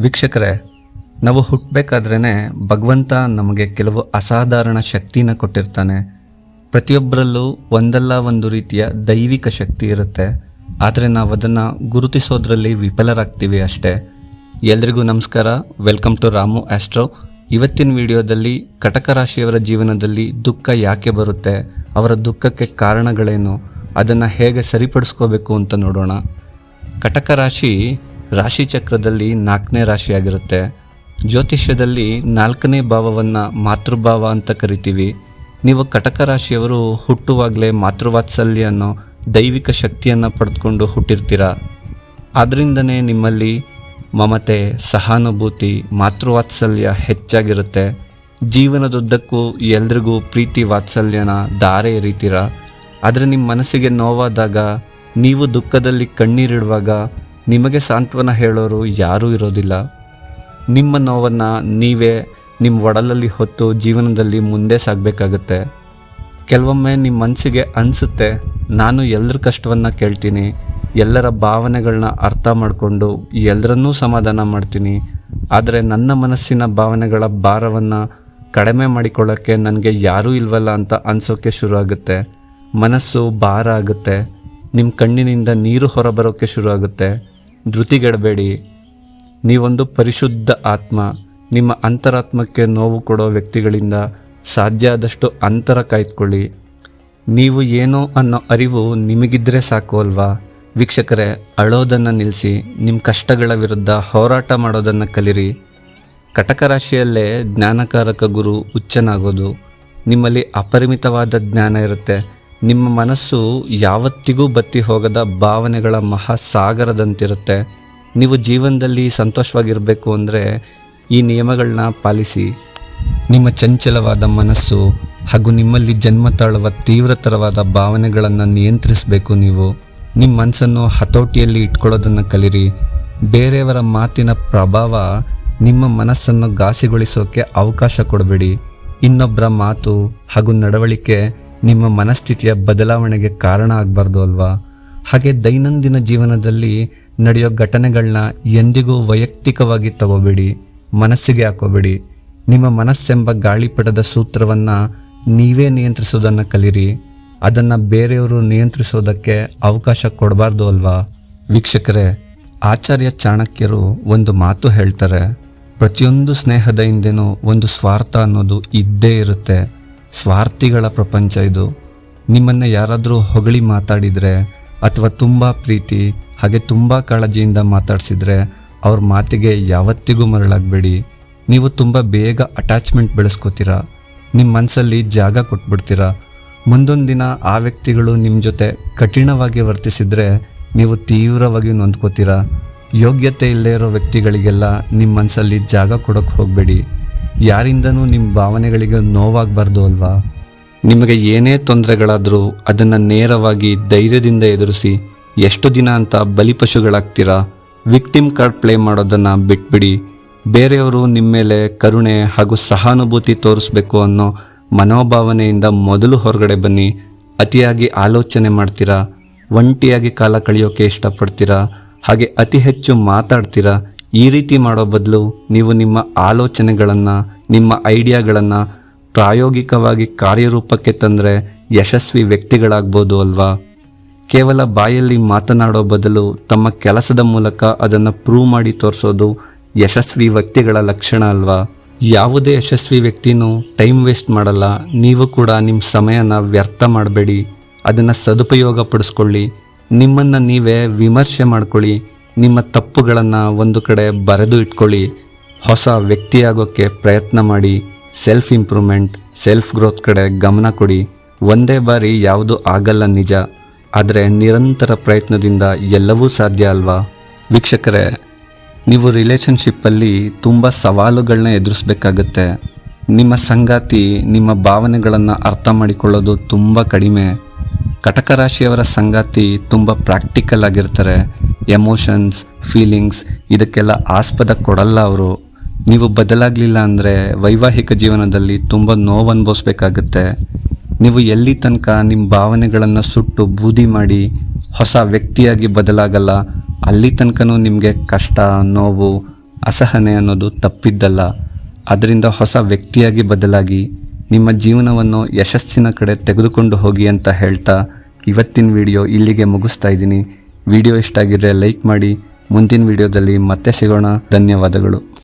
ವೀಕ್ಷಕರೇ, ನಾವು ಹುಟ್ಟಬೇಕಾದ್ರೇ ಭಗವಂತ ನಮಗೆ ಕೆಲವು ಅಸಾಧಾರಣ ಶಕ್ತಿನ ಕೊಟ್ಟಿರ್ತಾನೆ. ಪ್ರತಿಯೊಬ್ಬರಲ್ಲೂ ಒಂದಲ್ಲ ಒಂದು ರೀತಿಯ ದೈವಿಕ ಶಕ್ತಿ ಇರುತ್ತೆ. ಆದರೆ ನಾವು ಅದನ್ನು ಗುರುತಿಸೋದ್ರಲ್ಲಿ ವಿಫಲರಾಗ್ತೀವಿ ಅಷ್ಟೇ. ಎಲ್ರಿಗೂ ನಮಸ್ಕಾರ. Welcome to Ramu astro. ಇವತ್ತಿನ ವಿಡಿಯೋದಲ್ಲಿ ಕಟಕ ರಾಶಿಯವರ ಜೀವನದಲ್ಲಿ ದುಃಖ ಯಾಕೆ ಬರುತ್ತೆ, ಅವರ ದುಃಖಕ್ಕೆ ಕಾರಣಗಳೇನು, ಅದನ್ನು ಹೇಗೆ ಸರಿಪಡಿಸ್ಕೋಬೇಕು ಅಂತ ನೋಡೋಣ. ಕಟಕ ರಾಶಿ ರಾಶಿ ಚಕ್ರದಲ್ಲಿ ನಾಲ್ಕನೇ ರಾಶಿಯಾಗಿರುತ್ತೆ. ಜ್ಯೋತಿಷ್ಯದಲ್ಲಿ ನಾಲ್ಕನೇ ಭಾವವನ್ನು ಮಾತೃಭಾವ ಅಂತ ಕರಿತೀವಿ. ನೀವು ಕಟಕ ರಾಶಿಯವರು ಹುಟ್ಟುವಾಗಲೇ ಮಾತೃವಾತ್ಸಲ್ಯ ಅನ್ನೋ ದೈವಿಕ ಶಕ್ತಿಯನ್ನು ಪಡೆದುಕೊಂಡು ಹುಟ್ಟಿರ್ತೀರ? ಆದ್ದರಿಂದನೇ ನಿಮ್ಮಲ್ಲಿ ಮಮತೆ, ಸಹಾನುಭೂತಿ, ಮಾತೃವಾತ್ಸಲ್ಯ ಹೆಚ್ಚಾಗಿರುತ್ತೆ. ಜೀವನದುದ್ದಕ್ಕೂ ಎಲ್ರಿಗೂ ಪ್ರೀತಿ ವಾತ್ಸಲ್ಯನ ದಾರೆ ಎರಿತೀರ? ಆದರೆ ನಿಮ್ಮ ಮನಸ್ಸಿಗೆ ನೋವಾದಾಗ, ನೀವು ದುಃಖದಲ್ಲಿ ಕಣ್ಣೀರಿಡುವಾಗ ನಿಮಗೆ ಸಾಂತ್ವನ ಹೇಳೋರು ಯಾರೂ ಇರೋದಿಲ್ಲ. ನಿಮ್ಮ ನೋವನ್ನು ನೀವೇ ನಿಮ್ಮ ಒಡಲಲ್ಲಿ ಹೊತ್ತು ಜೀವನದಲ್ಲಿ ಮುಂದೆ ಸಾಗಬೇಕಾಗತ್ತೆ ಕೆಲವೊಮ್ಮೆ ನಿಮ್ಮ ಮನಸ್ಸಿಗೆ ಅನಿಸುತ್ತೆ, ನಾನು ಎಲ್ಲರ ಕಷ್ಟವನ್ನು ಕೇಳ್ತೀನಿ, ಎಲ್ಲರ ಭಾವನೆಗಳನ್ನ ಅರ್ಥ ಮಾಡಿಕೊಂಡು ಎಲ್ಲರನ್ನೂ ಸಮಾಧಾನ ಮಾಡ್ತೀನಿ, ಆದರೆ ನನ್ನ ಮನಸ್ಸಿನ ಭಾವನೆಗಳ ಭಾರವನ್ನು ಕಡಿಮೆ ಮಾಡಿಕೊಳ್ಳೋಕ್ಕೆ ನನಗೆ ಯಾರೂ ಇಲ್ವಲ್ಲ ಅಂತ ಅನಿಸೋಕ್ಕೆ ಶುರು ಆಗುತ್ತೆ ಮನಸ್ಸು ಭಾರ ಆಗುತ್ತೆ ನಿಮ್ಮ ಕಣ್ಣಿನಿಂದ ನೀರು ಹೊರಬರೋಕ್ಕೆ ಶುರು ಆಗುತ್ತೆ ಧೃತಿಗೆಡಬೇಡಿ. ನೀವೊಂದು ಪರಿಶುದ್ಧ ಆತ್ಮ, ನಿಮ್ಮ ಅಂತರಾತ್ಮಕ್ಕೆ ನೋವು ಕೊಡೋ ವ್ಯಕ್ತಿಗಳಿಂದ ಸಾಧ್ಯ ಆದಷ್ಟು ಅಂತರ ಕಾಯ್ದುಕೊಳ್ಳಿ. ನೀವು ಏನೋ ಅನ್ನೋ ಅರಿವು ನಿಮಗಿದ್ರೆ ಸಾಕು ಅಲ್ವಾ? ವೀಕ್ಷಕರೇ, ಅಳೋದನ್ನು ನಿಲ್ಲಿಸಿ ನಿಮ್ಮ ಕಷ್ಟಗಳ ವಿರುದ್ಧ ಹೋರಾಟ ಮಾಡೋದನ್ನು ಕಲಿರಿ. ಕಟಕ ರಾಶಿಯಲ್ಲೇ ಜ್ಞಾನಕಾರಕ ಗುರು ಹುಚ್ಚನಾಗೋದು ನಿಮ್ಮಲ್ಲಿ ಅಪರಿಮಿತವಾದ ಜ್ಞಾನ ಇರುತ್ತೆ. ನಿಮ್ಮ ಮನಸ್ಸು ಯಾವತ್ತಿಗೂ ಬತ್ತಿ ಹೋಗದ ಭಾವನೆಗಳ ಮಹಾಸಾಗರದಂತಿರುತ್ತೆ. ನೀವು ಜೀವನದಲ್ಲಿ ಸಂತೋಷವಾಗಿರಬೇಕು ಅಂದರೆ ಈ ನಿಯಮಗಳನ್ನ ಪಾಲಿಸಿ. ನಿಮ್ಮ ಚಂಚಲವಾದ ಮನಸ್ಸು ಹಾಗೂ ನಿಮ್ಮಲ್ಲಿ ಜನ್ಮ ತಾಳುವ ತೀವ್ರತರವಾದ ಭಾವನೆಗಳನ್ನು ನಿಯಂತ್ರಿಸಬೇಕು ನೀವು. ನಿಮ್ಮ ಮನಸ್ಸನ್ನು ಹತೋಟಿಯಲ್ಲಿ ಇಟ್ಕೊಳ್ಳೋದನ್ನು ಕಲಿರಿ. ಬೇರೆಯವರ ಮಾತಿನ ಪ್ರಭಾವ ನಿಮ್ಮ ಮನಸ್ಸನ್ನು ಘಾಸಿಗೊಳಿಸೋಕೆ ಅವಕಾಶ ಕೊಡಬೇಡಿ. ಇನ್ನೊಬ್ಬರ ಮಾತು ಹಾಗೂ ನಡವಳಿಕೆ ನಿಮ್ಮ ಮನಸ್ಥಿತಿಯ ಬದಲಾವಣೆಗೆ ಕಾರಣ ಆಗಬಾರ್ದು ಅಲ್ವಾ? ಹಾಗೆ ದೈನಂದಿನ ಜೀವನದಲ್ಲಿ ನಡೆಯೋ ಘಟನೆಗಳನ್ನ ಎಂದಿಗೂ ವೈಯಕ್ತಿಕವಾಗಿ ತಗೋಬೇಡಿ, ಮನಸ್ಸಿಗೆ ಹಾಕೋಬೇಡಿ. ನಿಮ್ಮ ಮನಸ್ಸೆಂಬ ಗಾಳಿಪಟದ ಸೂತ್ರವನ್ನು ನೀವೇ ನಿಯಂತ್ರಿಸೋದನ್ನು ಕಲಿರಿ. ಅದನ್ನು ಬೇರೆಯವರು ನಿಯಂತ್ರಿಸೋದಕ್ಕೆ ಅವಕಾಶ ಕೊಡಬಾರ್ದು ಅಲ್ವಾ? ವೀಕ್ಷಕರೇ, ಆಚಾರ್ಯ ಚಾಣಕ್ಯರು ಒಂದು ಮಾತು ಹೇಳ್ತಾರೆ, ಪ್ರತಿಯೊಂದು ಸ್ನೇಹದ ಹಿಂದೆನೂ ಒಂದು ಸ್ವಾರ್ಥ ಅನ್ನೋದು ಇದ್ದೇ ಇರುತ್ತೆ. ಸ್ವಾರ್ಥಿಗಳ ಪ್ರಪಂಚ ಇದು. ನಿಮ್ಮನ್ನು ಯಾರಾದರೂ ಹೊಗಳಿ ಮಾತಾಡಿದರೆ ಅಥವಾ ತುಂಬ ಪ್ರೀತಿ, ಹಾಗೆ ತುಂಬ ಕಾಳಜಿಯಿಂದ ಮಾತಾಡಿಸಿದ್ರೆ ಅವ್ರ ಮಾತಿಗೆ ಯಾವತ್ತಿಗೂ ಮರಳಾಗಬೇಡಿ. ನೀವು ತುಂಬ ಬೇಗ ಅಟ್ಯಾಚ್ಮೆಂಟ್ ಬೆಳೆಸ್ಕೋತೀರಾ. ನಿಮ್ಮ ಮನಸ್ಸಲ್ಲಿ ಜಾಗ ಕೊಟ್ಬಿಡ್ತೀರಾ. ಮುಂದೊಂದು ದಿನ ಆ ವ್ಯಕ್ತಿಗಳು ನಿಮ್ಮ ಜೊತೆ ಕಠಿಣವಾಗಿ ವರ್ತಿಸಿದರೆ ನೀವು ತೀವ್ರವಾಗಿ ನೊಂದ್ಕೋತೀರಾ. ಯೋಗ್ಯತೆ ಇಲ್ಲದೇ ಇರೋ ವ್ಯಕ್ತಿಗಳಿಗೆಲ್ಲ ನಿಮ್ಮ ಮನಸ್ಸಲ್ಲಿ ಜಾಗ ಕೊಡೋಕ್ಕೆ ಹೋಗಬೇಡಿ. ಯಾರಿಂದನೂ ನಿಮ್ಮ ಭಾವನೆಗಳಿಗೆ ನೋವಾಗಬಾರ್ದು ಅಲ್ವಾ? ನಿಮಗೆ ಏನೇ ತೊಂದರೆಗಳಾದರೂ ಅದನ್ನು ನೇರವಾಗಿ ಧೈರ್ಯದಿಂದ ಎದುರಿಸಿ ಎಷ್ಟು ದಿನ ಅಂತ ಬಲಿಪಶುಗಳಾಗ್ತೀರಾ? ವಿಕ್ಟಿಮ್ ಕಾರ್ಡ್ ಪ್ಲೇ ಮಾಡೋದನ್ನು ಬಿಟ್ಬಿಡಿ. ಬೇರೆಯವರು ನಿಮ್ಮ ಮೇಲೆ ಕರುಣೆ ಹಾಗೂ ಸಹಾನುಭೂತಿ ತೋರಿಸ್ಬೇಕು ಅನ್ನೋ ಮನೋಭಾವನೆಯಿಂದ ಮೊದಲು ಹೊರಗಡೆ ಬನ್ನಿ. ಅತಿಯಾಗಿ ಆಲೋಚನೆ ಮಾಡ್ತೀರಾ? ಒಂಟಿಯಾಗಿ ಕಾಲ ಕಳೆಯೋಕೆ ಇಷ್ಟಪಡ್ತೀರಾ? ಹಾಗೆ ಅತಿ ಹೆಚ್ಚು ಮಾತಾಡ್ತೀರಾ? ಈ ರೀತಿ ಮಾಡೋ ಬದಲು ನೀವು ನಿಮ್ಮ ಆಲೋಚನೆಗಳನ್ನು, ನಿಮ್ಮ ಐಡಿಯಾಗಳನ್ನು ಪ್ರಾಯೋಗಿಕವಾಗಿ ಕಾರ್ಯರೂಪಕ್ಕೆ ತಂದರೆ ಯಶಸ್ವಿ ವ್ಯಕ್ತಿಗಳಾಗ್ಬೋದು ಅಲ್ವಾ? ಕೇವಲ ಬಾಯಲ್ಲಿ ಮಾತನಾಡೋ ಬದಲು ತಮ್ಮ ಕೆಲಸದ ಮೂಲಕ ಅದನ್ನು ಪ್ರೂವ್ ಮಾಡಿ ತೋರಿಸೋದು ಯಶಸ್ವಿ ವ್ಯಕ್ತಿಗಳ ಲಕ್ಷಣ ಅಲ್ವಾ? ಯಾವುದೇ ಯಶಸ್ವಿ ವ್ಯಕ್ತಿನೂ ಟೈಮ್ ವೇಸ್ಟ್ ಮಾಡಲ್ಲ. ನೀವು ಕೂಡ ನಿಮ್ಮ ಸಮಯನ ವ್ಯರ್ಥ ಮಾಡಬೇಡಿ. ಅದನ್ನು ಸದುಪಯೋಗ ಪಡಿಸ್ಕೊಳ್ಳಿ. ನಿಮ್ಮನ್ನು ನೀವೇ ವಿಮರ್ಶೆ ಮಾಡ್ಕೊಳ್ಳಿ. ನಿಮ್ಮ ತಪ್ಪುಗಳನ್ನು ಒಂದು ಕಡೆ ಬರೆದು ಇಟ್ಕೊಳ್ಳಿ. ಹೊಸ ವ್ಯಕ್ತಿಯಾಗೋಕ್ಕೆ ಪ್ರಯತ್ನ ಮಾಡಿ. ಸೆಲ್ಫ್ ಇಂಪ್ರೂವ್ಮೆಂಟ್ ಸೆಲ್ಫ್ ಗ್ರೋತ್ ಕಡೆ ಗಮನ ಕೊಡಿ. ಒಂದೇ ಬಾರಿ ಯಾವುದು ಆಗಲ್ಲ ನಿಜ. ಆದರೆ ನಿರಂತರ ಪ್ರಯತ್ನದಿಂದ ಎಲ್ಲವೂ ಸಾಧ್ಯ ಅಲ್ವಾ? ವೀಕ್ಷಕರೇ, ನೀವು ರಿಲೇಷನ್ಶಿಪ್ಪಲ್ಲಿ ತುಂಬ ಸವಾಲುಗಳನ್ನ ಎದುರಿಸ್ಬೇಕಾಗತ್ತೆ. ನಿಮ್ಮ ಸಂಗಾತಿ, ನಿಮ್ಮ ಭಾವನೆಗಳನ್ನು ಅರ್ಥ ಮಾಡಿಕೊಳ್ಳೋದು ತುಂಬ ಕಡಿಮೆ. ಕಟಕ ರಾಶಿಯವರ ಸಂಗಾತಿ ತುಂಬ ಪ್ರಾಕ್ಟಿಕಲ್ ಆಗಿರ್ತಾರೆ. ಎಮೋಷನ್ಸ್ ಫೀಲಿಂಗ್ಸ್ ಇದಕ್ಕೆಲ್ಲ ಆಸ್ಪದ ಕೊಡಲ್ಲ ಅವರು. ನೀವು ಬದಲಾಗಲಿಲ್ಲ ಅಂದರೆ ವೈವಾಹಿಕ ಜೀವನದಲ್ಲಿ ತುಂಬ ನೋವು ಅನುಭವಿಸ್ಬೇಕಾಗತ್ತೆ ನೀವು ಎಲ್ಲಿ ತನಕ ನಿಮ್ಮ ಭಾವನೆಗಳನ್ನು ಸುಟ್ಟು ಬೂದಿ ಮಾಡಿ ಹೊಸ ವ್ಯಕ್ತಿಯಾಗಿ ಬದಲಾಗಲ್ಲ, ಅಲ್ಲಿ ತನಕನೂ ನಿಮಗೆ ಕಷ್ಟ, ನೋವು, ಅಸಹನೆ ಅನ್ನೋದು ತಪ್ಪಿದ್ದಲ್ಲ. ಅದರಿಂದ ಹೊಸ ವ್ಯಕ್ತಿಯಾಗಿ ಬದಲಾಗಿ ನಿಮ್ಮ ಜೀವನವನ್ನು ಯಶಸ್ಸಿನ ಕಡೆ ತೆಗೆದುಕೊಂಡು ಹೋಗಿ ಅಂತ ಹೇಳ್ತಾ ಇವತ್ತಿನ ವಿಡಿಯೋ ಇಲ್ಲಿಗೆ ಮುಗಿಸ್ತಾ ಇದ್ದೀನಿ. ವಿಡಿಯೋ ಇಷ್ಟ ಆಗಿದ್ರೆ ಲೈಕ್ ಮಾಡಿ ಮುಂದಿನ ವಿಡಿಯೋದಲ್ಲಿ ಮತ್ತೆ ಸಿಗೋಣ. ಧನ್ಯವಾದಗಳು.